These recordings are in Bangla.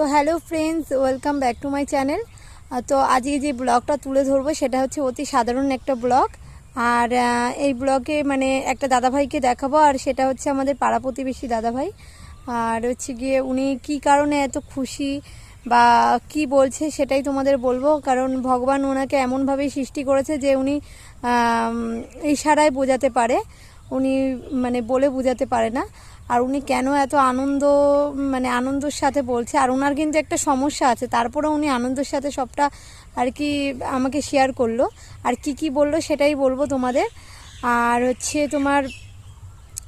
তো hello friends, welcome back to my channel. তো আজকে যে ব্লগটা তুলে ধরবো সেটা হচ্ছে অতি সাধারণ একটা ব্লগ। আর এই ব্লগে মানে একটা দাদাভাইকে দেখাবো, আর সেটা হচ্ছে আমাদের পাড়া প্রতিবেশী দাদাভাই। আর হচ্ছে গিয়ে উনি কি কারণে এত খুশি বা কি বলছে সেটাই তোমাদের বলব, কারণ ভগবান ওনাকে এমনভাবেই সৃষ্টি করেছে যে উনি ইশারায় বোঝাতে পারে। উনি মানে বলে বোঝাতে পারে না। আর উনি কেন এত আনন্দ মানে আনন্দের সাথে বলছে? আর ওনার কিন্তু একটা সমস্যা আছে তারপরে উনি আনন্দের সাথে সবটা আর কি আমাকে শেয়ার করল। আর কি কি বলল সেটাই বলব তোমাদের। আর হচ্ছে তোমার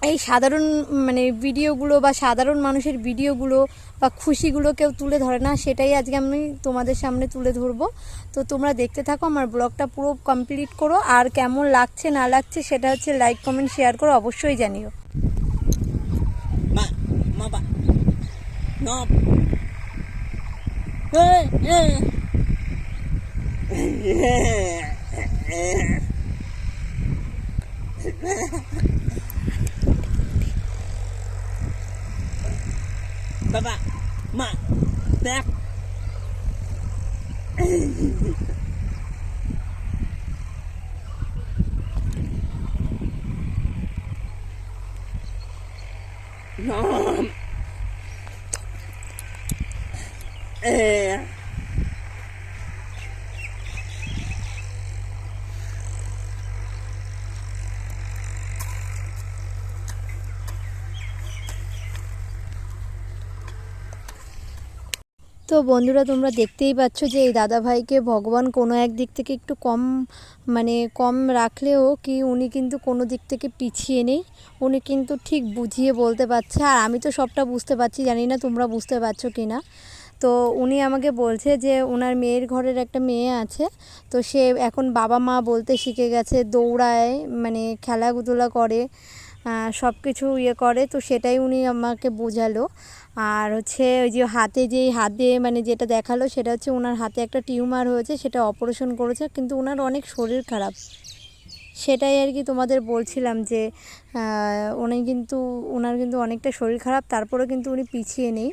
এই সাধারণ মানে ভিডিওগুলো বা সাধারণ মানুষের ভিডিওগুলো বা খুশিগুলো কেউ তুলে ধরে না সেটাই আজকে আমি তোমাদের সামনে তুলে ধরবো তো তোমরা দেখতে থাকো আমার ব্লগটা পুরো কমপ্লিট করো আর কেমন লাগছে না লাগছে সেটা হচ্ছে লাইক কমেন্ট শেয়ার করো অবশ্যই জানিও Ma, các bạn mạng tét nó eh তো বন্ধুরা, তোমরা দেখতেই পাচ্ছ যে এই দাদাভাইকে ভগবান কোনো এক দিক থেকে একটু কম মানে কম রাখলেও কি উনি কিন্তু কোনো দিক থেকে পিছিয়ে নেই। উনি কিন্তু ঠিক বুঝিয়ে বলতে পারছে। আর আমি তো সবটা বুঝতে পারছি, জানি না তোমরা বুঝতে পারছ কি না। তো উনি আমাকে বলছে যে ওনার মেয়ের ঘরের একটা মেয়ে আছে, তো সে এখন বাবা মা বলতে শিখে গেছে দৌড়ায় মানে খেলাধুলা করে। সব কিছু ইয়ে করে, তো সেটাই উনি আমাকে বোঝালো। আর হচ্ছে ওই যে হাতে যেই হাতে মানে যেটা দেখাল, সেটা হচ্ছে ওনার হাতে একটা টিউমার হয়েছে, সেটা অপারেশন করেছে, কিন্তু ওনার অনেক শরীর খারাপ। সেটাই আর কি তোমাদের বলছিলাম যে উনি কিন্তু ওনার কিন্তু অনেকটা শরীর খারাপ, তারপরেও কিন্তু উনি পিছিয়ে নেই।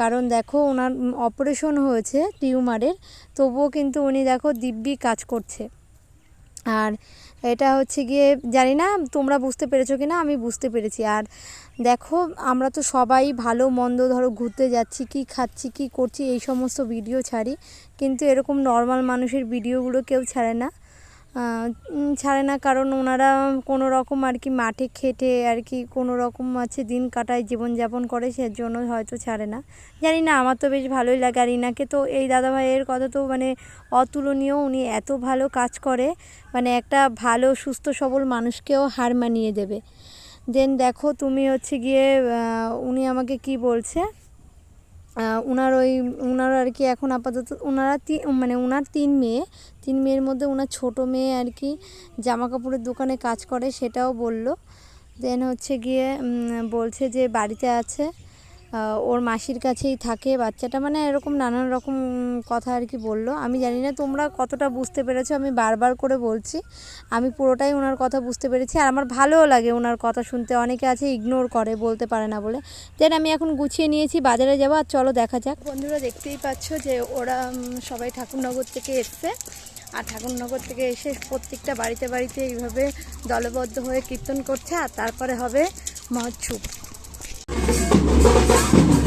কারণ দেখো ওনার অপারেশন হয়েছে টিউমারের, তবুও কিন্তু উনি দেখো দিব্যি কাজ করছে। আর এটা হচ্ছে গিয়ে, জানি না তোমরা বুঝতে পেরেছ কি না আমি বুঝতে পেরেছি। আর দেখো, আমরা তো সবাই ভালো মন্দ ধরো ঘুরতে যাচ্ছি, কি খাচ্ছি, কি করছি, এই সমস্ত ভিডিও ছাড়ি। কিন্তু এরকম নর্মাল মানুষের ভিডিওগুলো কেউ ছাড়ে না। ছাড়ে না, কারণ ওনারা কোনো রকম আর কি মাঠে খেটে আর কি কোনো রকম আছে দিন কাটায় জীবনযাপন করে সে জন্য হয়তো ছাড়ে না। জানি না, আমার তো বেশ ভালোই লাগে। আর ইনাকে তো, এই দাদাভাইয়ের কথা তো মানে অতুলনীয়, উনি এত ভালো কাজ করে মানে একটা ভালো, সুস্থ, সবল মানুষকেও হার মানিয়ে দেবে। দেন দেখো, তুমি হচ্ছে গিয়ে উনি আমাকে কি বলছে? উনার ওই ওনার আর কি এখন আপাতত ওনারা তিন মানে ওনার তিন মেয়ে, তিন মেয়ের মধ্যে ওনার ছোট মেয়ে আর কি জামা কাপড়ের দোকানে কাজ করে, সেটাও বলল। দেন হচ্ছে গিয়ে বলছে যে বাড়িতে আছে। ওর মাসির কাছেই থাকে, বাচ্চাটা মানে এরকম নানান রকম কথা আর কি বলল। আমি জানি না তোমরা কতটা বুঝতে পেরেছ, আমি বারবার করে বলছি, আমি পুরোটাই ওনার কথা বুঝতে পেরেছি। আর আমার ভালোও লাগে ওনার কথা শুনতে, অনেকে আছে ইগনোর করে, বলতে পারে না বলে। দেন আমি এখন গুছিয়ে নিয়েছি, বাজারে যাব, আর চলো দেখা যাক। বন্ধুরা, দেখতেই পাচ্ছ যে ওরা সবাই ঠাকুরনগর থেকে এসছে। আর ঠাকুরনগর থেকে এসে প্রত্যেকটা বাড়িতে বাড়িতে এইভাবে দলবদ্ধ হয়ে কীর্তন করছে, আর তারপরে হবে মহোৎসব। Thank you.